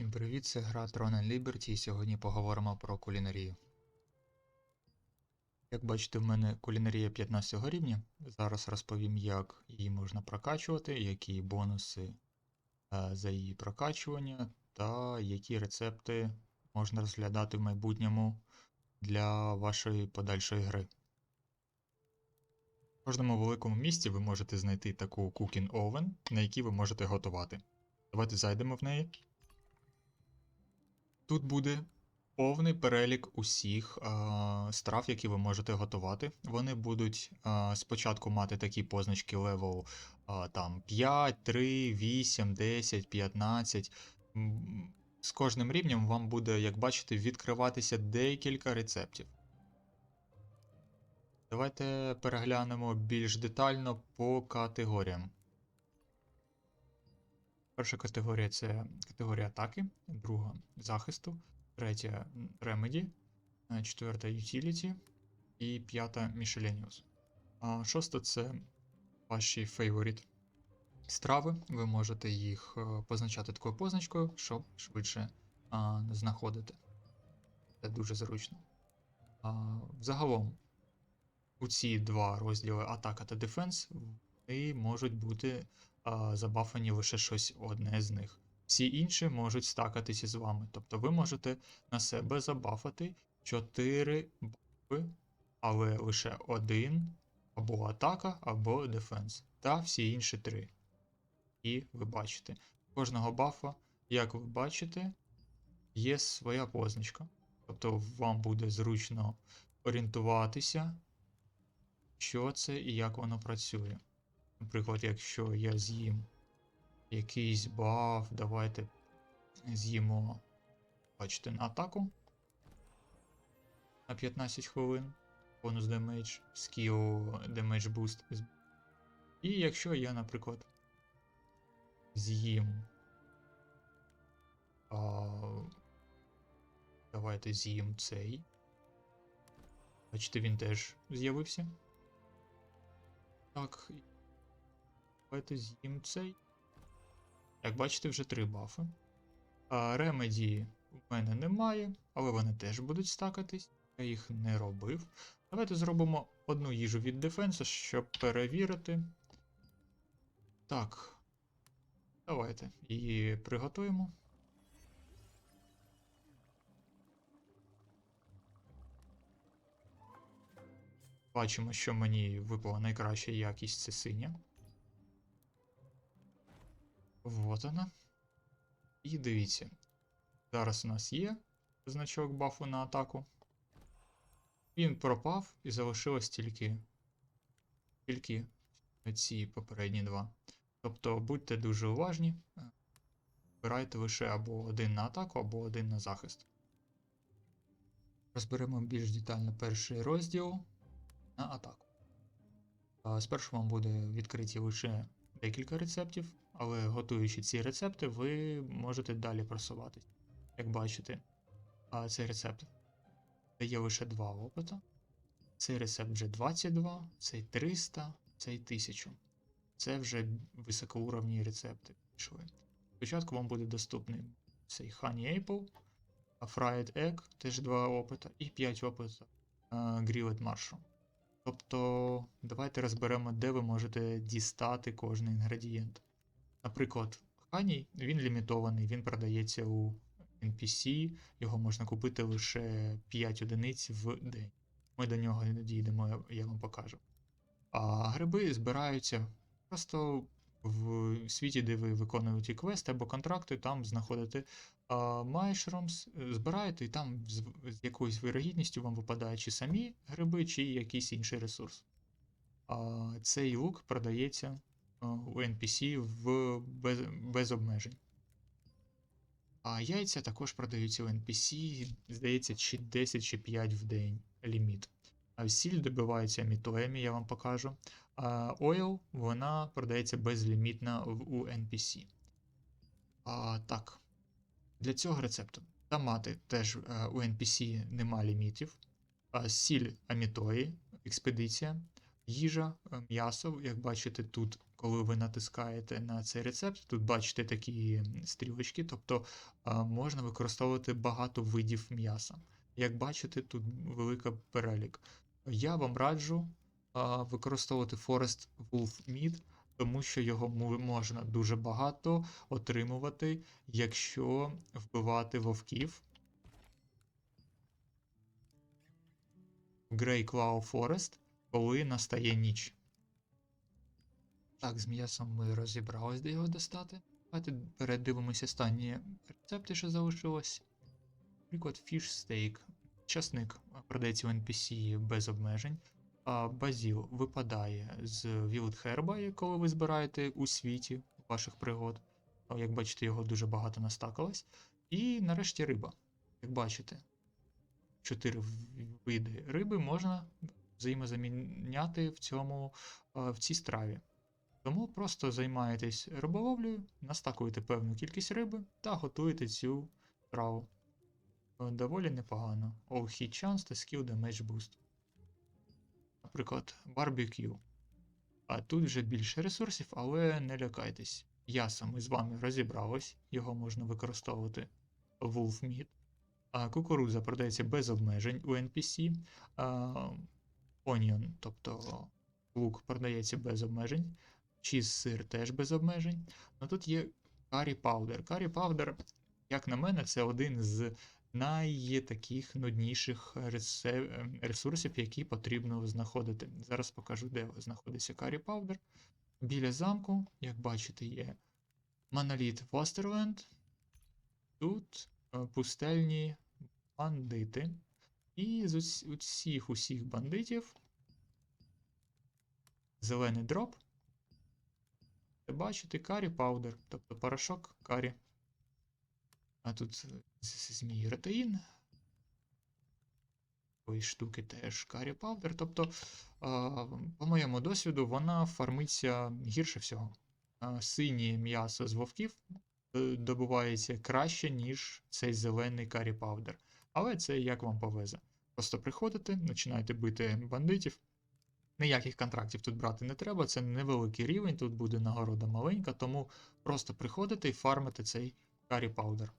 Всім привіт, це гра Tron and Liberty і сьогодні поговоримо про кулінарію. Як бачите, в мене кулінарія 15 рівня. Зараз розповім, як її можна прокачувати, які бонуси е, за її прокачування та які рецепти можна розглядати в майбутньому для вашої подальшої гри. В кожному великому місті ви можете знайти таку Cooking Oven, на якій ви можете готувати. Давайте зайдемо в неї. Тут буде повний перелік усіх а, страв, які ви можете готувати. Вони будуть а, спочатку мати такі позначки левел а, там 5, 3, 8, 10, 15. З кожним рівнем вам буде, як бачите, відкриватися декілька рецептів. Давайте переглянемо більш детально по категоріям. Перша категорія це категорія атаки, друга захисту, третя е, четверта utility і п'ята. А шоста це ваші фейворіт страви. Ви можете їх е, позначати такою позначкою, щоб швидше а, знаходити. Це дуже зручно. А, Загалом у ці два розділи атака та дефенс вони можуть бути а, забафані лише щось одне з них. Всі інші можуть стакатися з вами. Тобто ви можете на себе забафати 4 бафи, але лише один або атака, або дефенс. Та всі інші три. І ви бачите, кожного бафа, як ви бачите, є своя позначка. Тобто вам буде зручно орієнтуватися, що це і як воно працює. Наприклад, якщо я з'їм якийсь баф, давайте з'їмо, бачите, на атаку на 15 хвилин. Бонус демедж, скіл демедж буст. І якщо я, наприклад, з'їм. Давайте з'їм цей. Бачите, він теж з'явився. Так. Давайте з'їм цей. Як бачите, вже три бафи. А ремеді у мене немає, але вони теж будуть стакатись. Я їх не робив. Давайте зробимо одну їжу від дефенсу, щоб перевірити. Так. Давайте її приготуємо. Бачимо, що мені випала найкраща якість це синя. Вот вона. І дивіться. Зараз у нас є значок бафу на атаку. Він пропав і залишилось тільки, тільки ці попередні два. Тобто будьте дуже уважні. Вибирайте лише або один на атаку, або один на захист. Розберемо більш детально перший розділ на атаку. Спершу вам буде відкриті лише декілька рецептів, але готуючи ці рецепти, ви можете далі просуватись. Як бачите, а цей рецепт дає лише 2 опита. Цей рецепт вже 22, цей 300, цей 1000. Це вже високоуровні рецепти пішли. Спочатку вам буде доступний цей Honey Apple, Fried Egg, теж 2 опита, і 5 опита uh, Grilled Mushroom. Тобто, давайте розберемо, де ви можете дістати кожен інгредієнт. Наприклад, Honey, він лімітований, він продається у NPC, його можна купити лише 5 одиниць в день. Ми до нього не дійдемо, я- вам покажу. А гриби збираються просто в світі, де ви виконуєте квести або контракти, там знаходите е, збираєте, і там з, з якоюсь вирогідністю вам випадають чи самі гриби, чи якийсь інший ресурс. А, цей лук продається у NPC в, без, без обмежень. А яйця також продаються у NPC, здається, чи 10 чи 5 в день ліміт. А сіль добивається мітоями, я вам покажу. А ойл, вона продається безлімітно в- у NPC. А, так. Для цього рецепту. Томати теж е, у NPC нема лімітів. А, сіль амітої, експедиція, їжа, е, м'ясо. Як бачите, тут коли ви натискаєте на цей рецепт, тут бачите такі стрілочки, тобто можна використовувати багато видів м'яса. Як бачите, тут велика перелік. Я вам раджу використовувати Forest Wolf Meat, тому що його можна дуже багато отримувати, якщо вбивати вовків. Grey Cloud Forest, коли настає ніч. Так, з м'ясом ми розібрались, де його достати. Давайте передивимося останні рецепти, що залишилось. Наприклад, steak. Часник продається у NPC без обмежень. А базіл випадає з Herb, коли ви збираєте у світі ваших пригод. Як бачите, його дуже багато настакалось. І нарешті риба. Як бачите, чотири види риби можна взаємозаміняти в цьому в цій страві. Тому просто займаєтесь риболовлею, настакуєте певну кількість риби та готуєте цю страву. Е, Доволі непогано. All hit chance та skill damage boost. Наприклад, barbecue. А тут вже більше ресурсів, але не лякайтесь. Яса ми з вами розібрались, його можна використовувати Wolf Meat. А кукурудза продається без обмежень у NPC. А, Onion, тобто лук продається без обмежень. Чіз сир теж без обмежень. Ну тут є Curry Powder. Curry Powder, як на мене, це один з найтаких нудніших ресурсів, які потрібно знаходити. Зараз покажу, де знаходиться Curry Powder. Біля замку, як бачите, є моноліт Востерленд. Тут е, пустельні бандити. І з усіх усіх бандитів зелений дроп. Це бачите карі паудер, тобто порошок карі. А тут змій ретеїн. Такої штуки теж карі паудер. Тобто, по моєму досвіду, вона фармиться гірше всього. Синє м'ясо з вовків е, добувається краще, ніж цей зелений карі паудер. Але це як вам повезе. Просто приходите, починаєте бити бандитів. Ніяких контрактів тут брати не треба, це невеликий рівень, тут буде нагорода маленька, тому просто приходите і фармите цей карі паудер.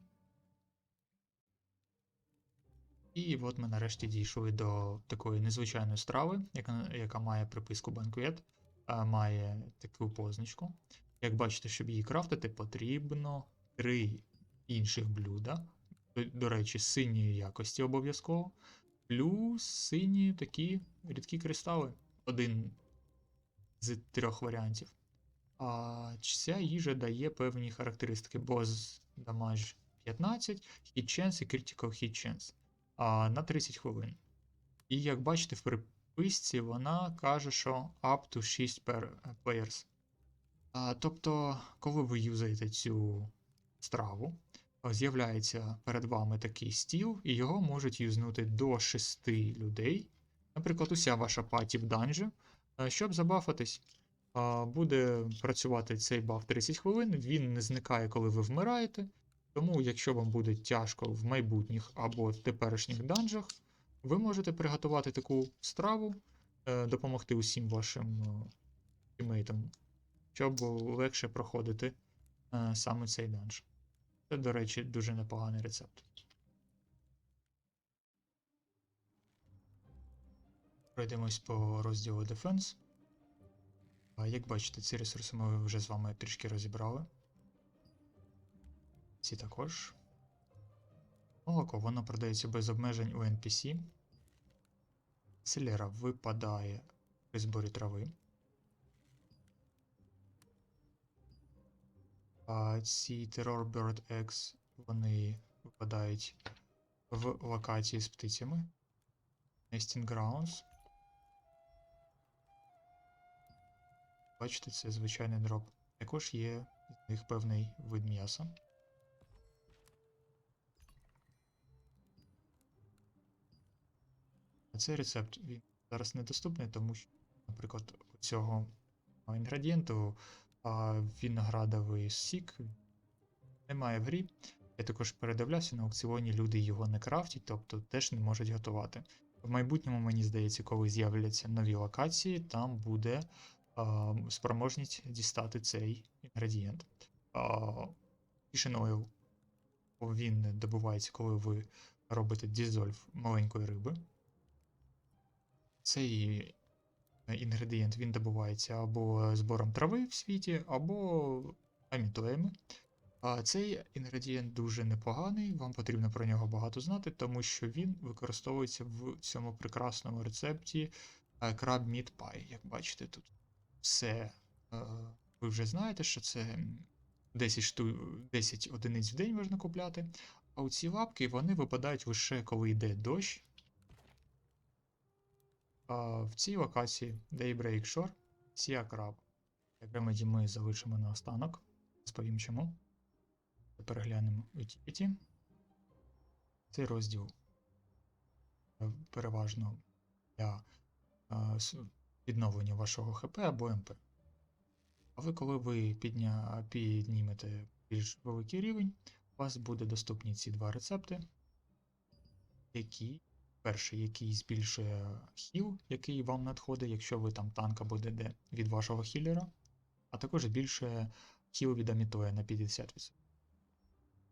І от ми нарешті дійшли до такої незвичайної страви, яка, яка має приписку банкет, а має таку позначку. Як бачите, щоб її крафтити, потрібно три інших блюда. До, до речі, синьої якості обов'язково. Плюс сині такі рідкі кристали. Один з трьох варіантів. А ця їжа дає певні характеристики. Boss damage 15, hit chance і critical hit chance а, на 30 хвилин. І як бачите, в приписці вона каже, що up to 6 per players. А, тобто, коли ви юзаєте цю страву, з'являється перед вами такий стіл, і його можуть юзнути до 6 людей. Наприклад, уся ваша паті в данжі, е, щоб забафатись. Буде працювати цей баф 30 хвилин, він не зникає, коли ви вмираєте. Тому, якщо вам буде тяжко в майбутніх або в теперішніх данжах, ви можете приготувати таку страву, е, допомогти усім вашим е, тімейтам, щоб легше проходити е, саме цей данж. Це, до речі, дуже непоганий рецепт. Пройдемось по розділу Defense. Як бачите, ці ресурси ми вже з вами трішки розібрали. Ці також. Молоко, воно продається без обмежень у NPC. Селера випадає при зборі трави. А ці Terror Bird Eggs, вони випадають в локації з птицями. Nesting Grounds. Бачите, це звичайний дроп. Також є з них певний вид м'яса. А Цей рецепт він зараз недоступний, тому що, наприклад, у цього інгредієнту а, виноградовий сік немає в грі. Я також передивлявся на аукціоні, люди його не крафтять, тобто теж не можуть готувати. В майбутньому, мені здається, коли з'являться нові локації, там буде спроможність дістати цей інгредієнт. А, Fishing Oil він добувається, коли ви робите дізольв маленької риби. Цей інгредієнт він добувається або збором трави в світі, або амітоями. А цей інгредієнт дуже непоганий, вам потрібно про нього багато знати, тому що він використовується в цьому прекрасному рецепті Crab Meat Pie. Як бачите, тут все е, ви вже знаєте, що це 10, шту... 10 одиниць в день можна купляти. А ці лапки вони випадають лише коли йде дощ. А в цій локації Daybreak Shore Crab. Як ремеді ми залишимо на останок. Розповім чому. Переглянемо Utility. Цей розділ е, переважно для відновлення вашого ХП або МП. Але коли ви підня... піднімете більш великий рівень, у вас буде доступні ці два рецепти, які перший, який збільшує хіл, який вам надходить, якщо ви там танк або ДД від вашого хілера, а також збільшує хіл від Амітоя на 50%.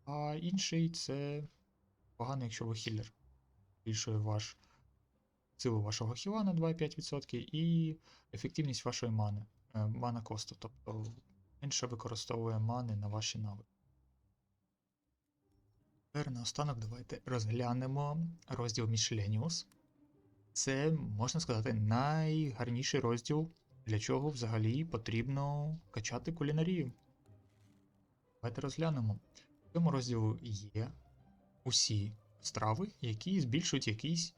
А інший це погано, якщо ви хілер. Збільшує ваш силу вашого хіла на 2,5% і ефективність вашої мани, е, мана косту, тобто менше використовує мани на ваші навики. Тепер наостанок давайте розглянемо розділ Miscellaneous. Це, можна сказати, найгарніший розділ, для чого взагалі потрібно качати кулінарію. Давайте розглянемо. В цьому розділу є усі страви, які збільшують якийсь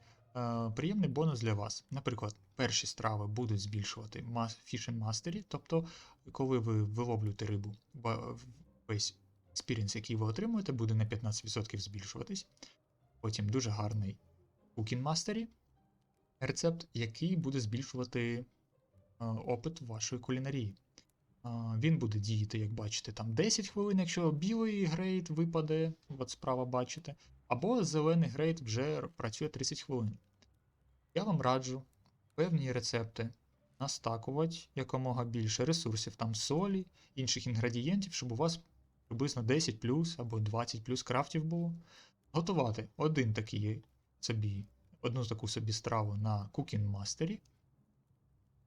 приємний бонус для вас. Наприклад, перші страви будуть збільшувати Fishing Mastery, тобто, коли ви виловлюєте рибу, весь експірінс, який ви отримуєте, буде на 15% збільшуватись. Потім дуже гарний Cooking Mastery рецепт, який буде збільшувати е, опит вашої кулінарії. Він буде діяти, як бачите, там 10 хвилин, якщо білий грейд випаде, от справа бачите, або зелений грейд вже працює 30 хвилин. Я вам раджу певні рецепти настакувати якомога більше ресурсів, там солі, інших інгредієнтів, щоб у вас приблизно 10 плюс або 20 плюс крафтів було. Готувати один такий собі, одну таку собі страву на Cooking Mastery,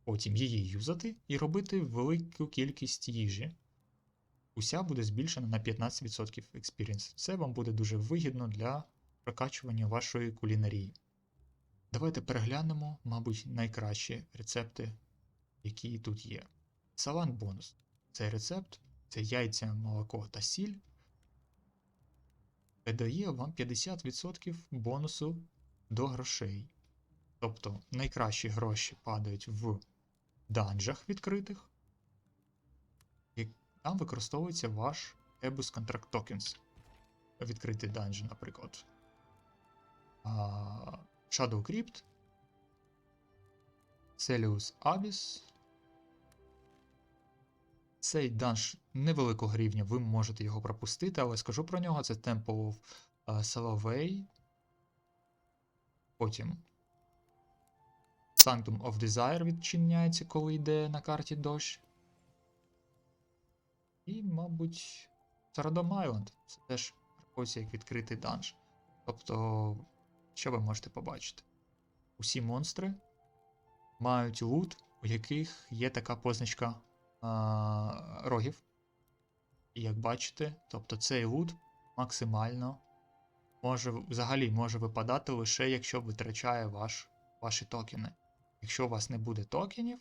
потім її юзати і робити велику кількість їжі. Уся буде збільшена на 15% експіріенс. Це вам буде дуже вигідно для прокачування вашої кулінарії. Давайте переглянемо, мабуть, найкращі рецепти, які тут є. Салат бонус. Цей рецепт це яйця, молоко та сіль. Дає вам 50% бонусу до грошей. Тобто найкращі гроші падають в данжах відкритих, там використовується ваш Ebus Contract Tokens. Відкритий данж, наприклад. Shadow Crypt, Celius Abyss. Цей данж невеликого рівня, ви можете його пропустити, але скажу про нього: це Temple of е, Потім Sanctum of Desire відчиняється, коли йде на карті дощ. І, мабуть, Saradom Island. Це теж рахується як відкритий данж. Тобто, що ви можете побачити? Усі монстри мають лут, у яких є така позначка а, рогів. І як бачите, тобто цей лут максимально може взагалі може випадати лише якщо витрачає ваш, ваші токени. Якщо у вас не буде токенів,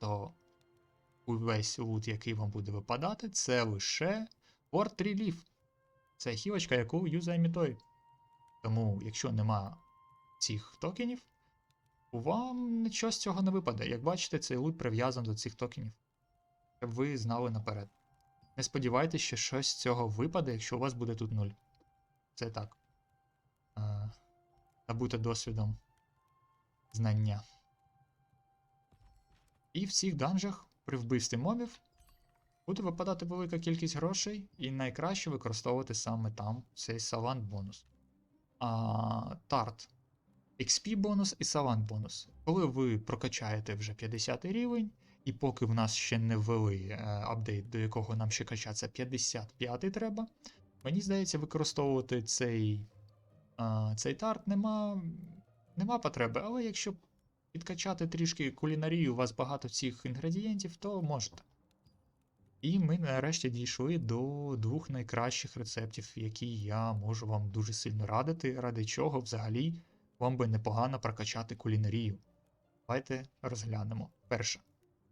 то увесь лут, який вам буде випадати, це лише Word Relief. Це хілочка, яку юзає Мітой. Тому, якщо нема цих токенів, вам нічого з цього не випаде. Як бачите, цей лут прив'язаний до цих токенів. Щоб ви знали наперед. Не сподівайтеся, що щось з цього випаде, якщо у вас буде тут 0. Це так. Набути досвідом знання. І в цих данжах при вбивстві мобів буде випадати велика кількість грошей, і найкраще використовувати саме там цей савант бонус. А, Тарт. XP бонус і Savant бонус. Коли ви прокачаєте вже 50 рівень, і поки в нас ще не ввели е, апдейт, до якого нам ще качатися 55 треба, мені здається, використовувати цей, е, цей тарт нема, нема потреби, але якщо підкачати трішки кулінарію, у вас багато цих інгредієнтів, то можете. І ми нарешті дійшли до двох найкращих рецептів, які я можу вам дуже сильно радити, ради чого взагалі вам би непогано прокачати кулінарію. Давайте розглянемо. Перше,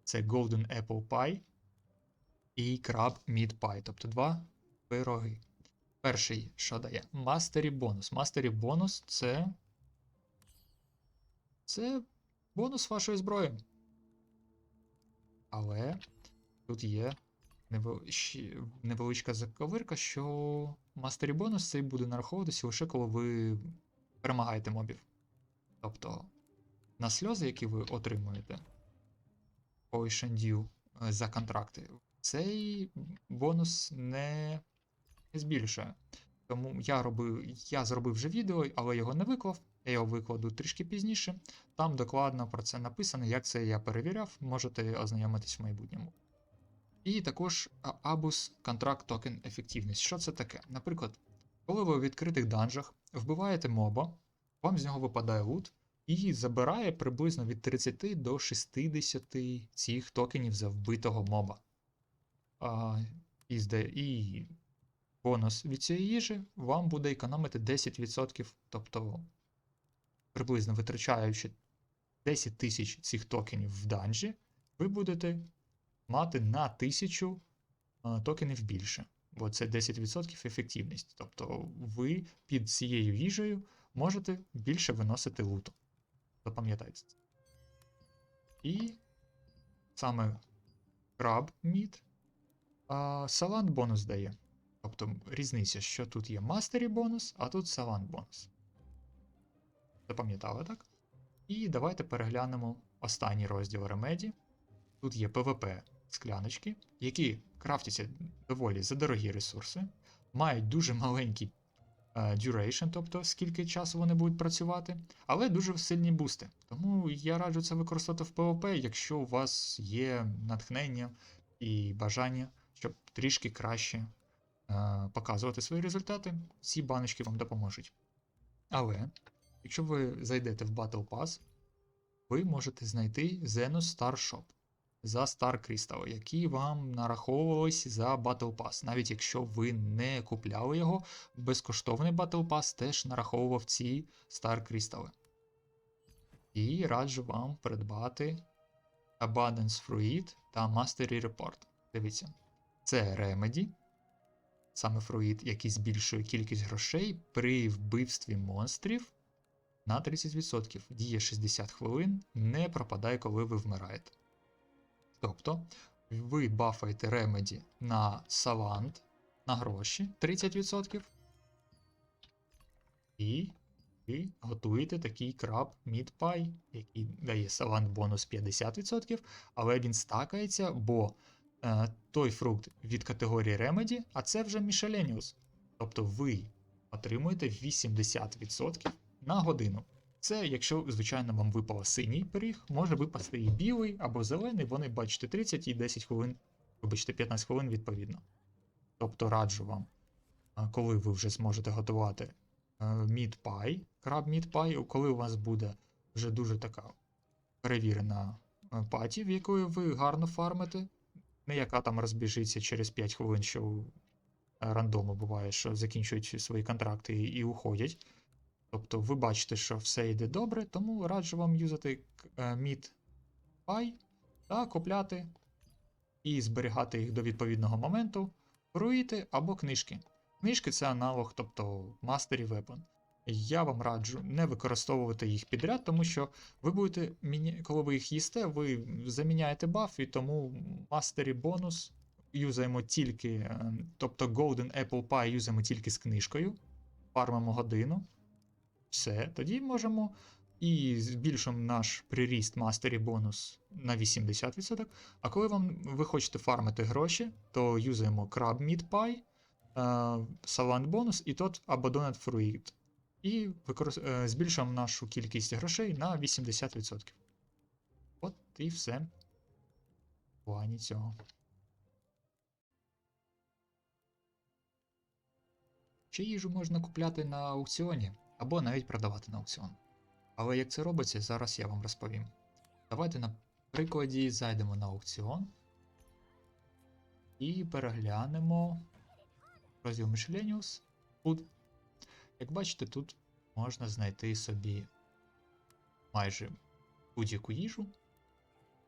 це Golden Apple Pie і Crab Meat Pie, тобто два пироги. Перший, що дає? Mastery бонус. Mastery бонус це. Це бонус вашої зброї. Але тут є невеличка заковирка, що Mastery бонус цей буде нараховуватися лише коли ви перемагаєте мобів. Тобто на сльози, які ви отримуєте Ocean за контракти, цей бонус не збільшує. Тому я робив, я зробив вже відео, але його не виклав. Я його викладу трішки пізніше. Там докладно про це написано, як це я перевіряв, можете ознайомитись в майбутньому. І також Abus Contract Token ефективність. Що це таке? Наприклад, коли ви у відкритих данжах вбиваєте моба, вам з нього випадає лут і забирає приблизно від 30 до 60 цих токенів за вбитого моба. А, і, і бонус від цієї їжі вам буде економити 10%, тобто приблизно витрачаючи 10 тисяч цих токенів в данжі, ви будете мати на 1000 е, токенів більше. Бо це 10% ефективність. Тобто ви під цією їжею можете більше виносити луту. Запам'ятайте. І саме Crab Meat а Savant бонус дає. Тобто різниця, що тут є Mastery бонус, а тут Savant бонус. Запам'ятали так? І давайте переглянемо останній розділ Remedy. Тут є PvP скляночки, які крафтяться доволі за дорогі ресурси, мають дуже маленький е, duration, тобто скільки часу вони будуть працювати, але дуже сильні бусти. Тому я раджу це використовувати в PvP, якщо у вас є натхнення і бажання, щоб трішки краще показувати свої результати, ці баночки вам допоможуть. Але, якщо ви зайдете в Battle Pass, ви можете знайти Xenos Star Shop за Star Crystal, які вам нараховувались за Battle Pass. Навіть якщо ви не купляли його, безкоштовний Battle Pass теж нараховував ці Star Crystal. І раджу вам придбати Abundance Fruit та Mastery Report. Дивіться, це Remedy, саме Fruit, який збільшує кількість грошей при вбивстві монстрів на 30%. Діє 60 хвилин, не пропадає, коли ви вмираєте. Тобто ви бафаєте ремеді на Savant на гроші 30%. І ви готуєте такий краб Pie, який дає Savant бонус 50%, але він стакається, бо той фрукт від категорії Remedy, а це вже Miscellaneous. Тобто ви отримуєте 80% на годину. Це, якщо, звичайно, вам випало синій пиріг, може випасти і білий або зелений, вони бачите 30 і 10 хвилин, вибачте, 15 хвилин відповідно. Тобто раджу вам, коли ви вже зможете готувати мід пай, краб мід пай, коли у вас буде вже дуже така перевірена е, паті, в якої ви гарно фармите, не яка там розбіжиться через 5 хвилин, що е, рандому буває, що закінчують свої контракти і, і уходять. Тобто ви бачите, що все йде добре, тому раджу вам юзати Meat Pie та купляти і зберігати їх до відповідного моменту, руїти або книжки. Книжки це аналог, тобто Mastery Weapon. Я вам раджу не використовувати їх підряд, тому що ви будете, коли ви їх їсте, ви заміняєте баф, і тому Mastery бонус юзаємо тільки, е, тобто Golden Apple Pie юзаємо тільки з книжкою, фармимо годину. Все, тоді можемо і збільшимо наш приріст мастері бонус на 80%. А коли вам ви хочете фармити гроші, то юзаємо Crab Meat Pie, е, Savant бонус і тот Abandoned Fruit. І використ... е, збільшуємо нашу кількість грошей на 80%. От і все. В плані цього. Ще їжу можна купляти на аукціоні або навіть продавати на аукціон. Але як це робиться, зараз я вам розповім. Давайте на прикладі зайдемо на аукціон і переглянемо розділ Miscellaneous Food. Як бачите, тут можна знайти собі майже будь-яку їжу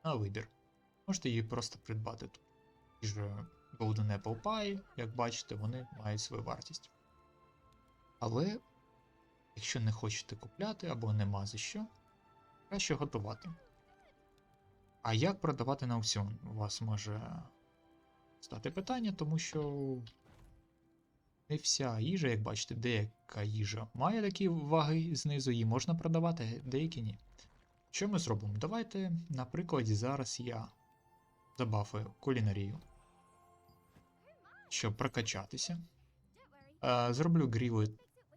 на вибір. Можете її просто придбати тут. Їжа Golden Apple Pie, як бачите, вони мають свою вартість. Але, якщо не хочете купляти або нема за що, краще готувати. А як продавати на аукціон? У вас може стати питання, тому що не вся їжа, як бачите, деяка їжа має такі ваги знизу, її можна продавати, деякі ні. Що ми зробимо? Давайте, на прикладі, зараз я забафую кулінарію, щоб прокачатися. Е, Зроблю Grilled,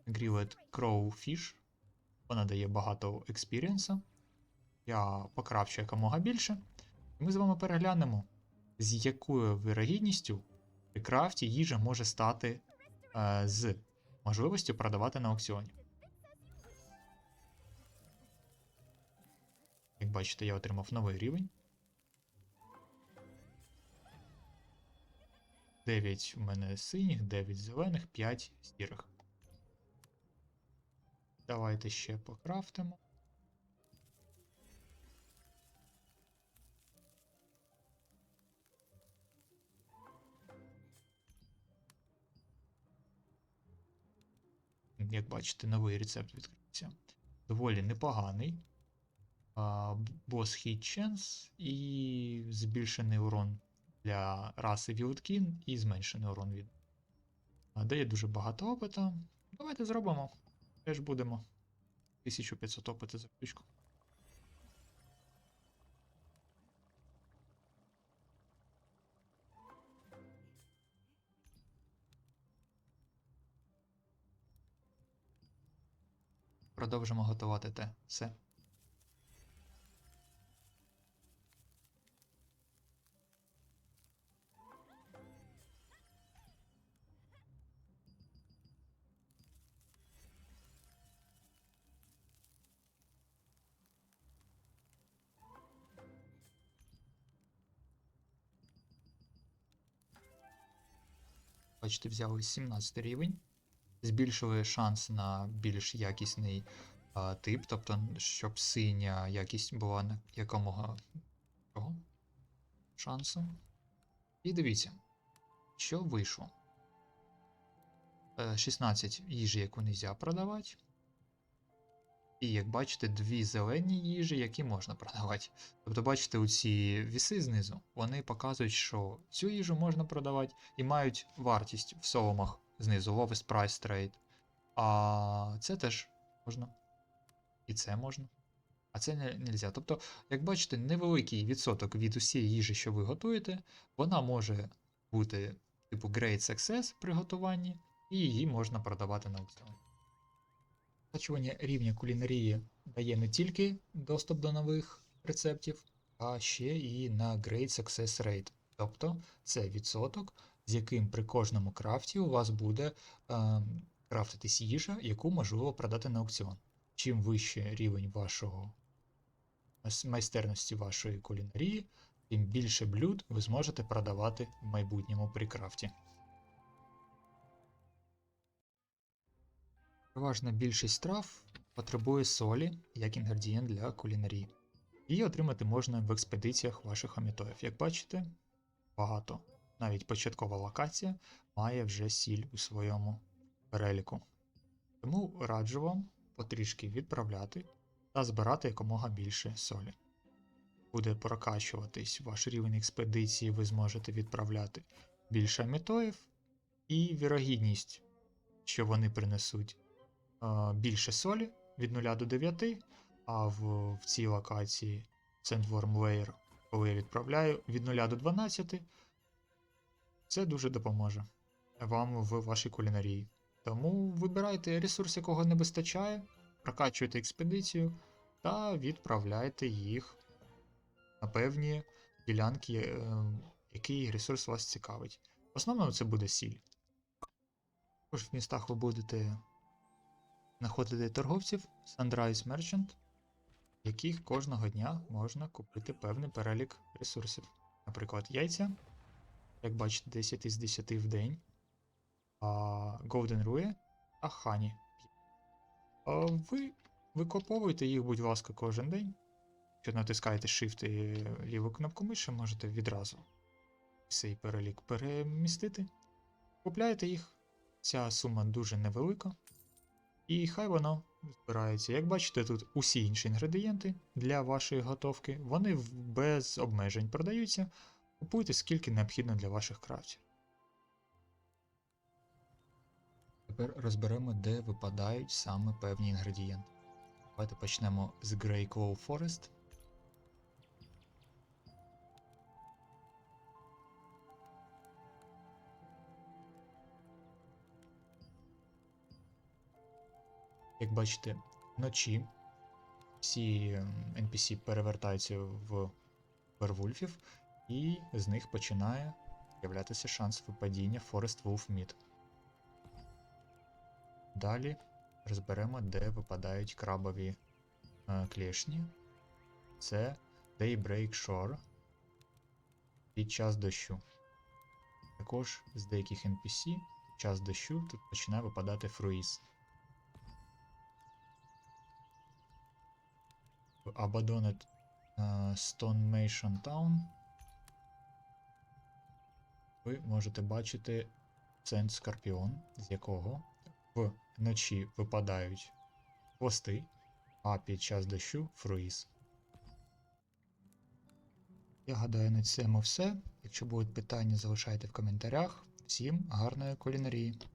grilled Crow Fish. Вона дає багато експірієнса. Я покрапчу якомога більше. І ми з вами переглянемо, з якою вирогідністю при крафті їжа може стати з можливістю продавати на аукціоні. Як бачите, я отримав новий рівень. 9 у мене синіх, 9 зелених, 5 сірих. Давайте ще покрафтимо. Як бачите, новий рецепт відкрився. Доволі непоганий. Бос Chance і збільшений урон для раси Вілткін і зменшений урон від. Дає дуже багато опита. Давайте зробимо. Теж будемо. 1500 опиту за ключку. Продовжимо готувати те. Все. Бачите, взяли 17 рівень. Збільшили шанс на більш якісний а, тип, тобто, щоб синя якість була на якомога цього шансу. І дивіться, що вийшло. Е, 16 їжі, яку не можна продавати. І як бачите, дві зелені їжі, які можна продавати. Тобто, бачите, оці віси знизу, вони показують, що цю їжу можна продавати і мають вартість в соломах знизу, lowest price trade. А це теж можна. І це можна. А це не можна. Тобто, як бачите, невеликий відсоток від усієї їжі, що ви готуєте, вона може бути типу Great Success при готуванні, і її можна продавати на аукціоні. Прокачування рівня кулінарії дає не тільки доступ до нових рецептів, а ще і на Great Success Rate. Тобто це відсоток, з яким при кожному крафті у вас буде е, крафтитись їжа, яку можливо продати на аукціон. Чим вище рівень вашого майстерності вашої кулінарії, тим більше блюд ви зможете продавати в майбутньому при крафті. Переважна більшість страв потребує солі як інгредієнт для кулінарії. Її отримати можна в експедиціях ваших омітоїв. Як бачите, багато. Навіть початкова локація має вже сіль у своєму переліку. Тому раджу вам потрішки відправляти та збирати якомога більше солі. Буде прокачуватись ваш рівень експедиції, ви зможете відправляти більше амітоїв, і вірогідність, що вони принесуть е, більше солі від 0 до 9, а в, в цій локації Sandworm Layer, коли я відправляю від 0 до 12, це дуже допоможе вам в вашій кулінарії. Тому вибирайте ресурс, якого не вистачає, прокачуйте експедицію та відправляйте їх на певні ділянки, е, який ресурс вас цікавить. В основному це буде сіль. Також в містах ви будете знаходити торговців Sunrise Merchant, яких кожного дня можна купити певний перелік ресурсів. Наприклад, яйця, як бачите, 10 із 10 в день, а Golden Rue та. А ви викоповуєте їх, будь ласка, кожен день. Якщо натискаєте Shift і ліву кнопку миші, можете відразу цей перелік перемістити. Купляєте їх, ця сума дуже невелика. І хай воно збирається. Як бачите, тут усі інші інгредієнти для вашої готовки, вони без обмежень продаються. Купуйте скільки необхідно для ваших крафтів. Тепер розберемо, де випадають саме певні інгредієнти. Давайте почнемо з Grey Claw Forest. Як бачите, вночі всі ем, NPC перевертаються в вервульфів, і з них починає з'являтися шанс випадіння Forest Wolf Meat. Далі розберемо, де випадають крабові е, клешні. Це Daybreak Shore під час дощу. Також з деяких NPC під час дощу тут починає випадати фруїз. Abandoned е, Stonemason Town ви можете бачити Сент Скорпіон, з якого вночі випадають хвости, а під час дощу фруїз. Я гадаю, на цьому все. Якщо будуть питання, залишайте в коментарях. Всім гарної кулінарії!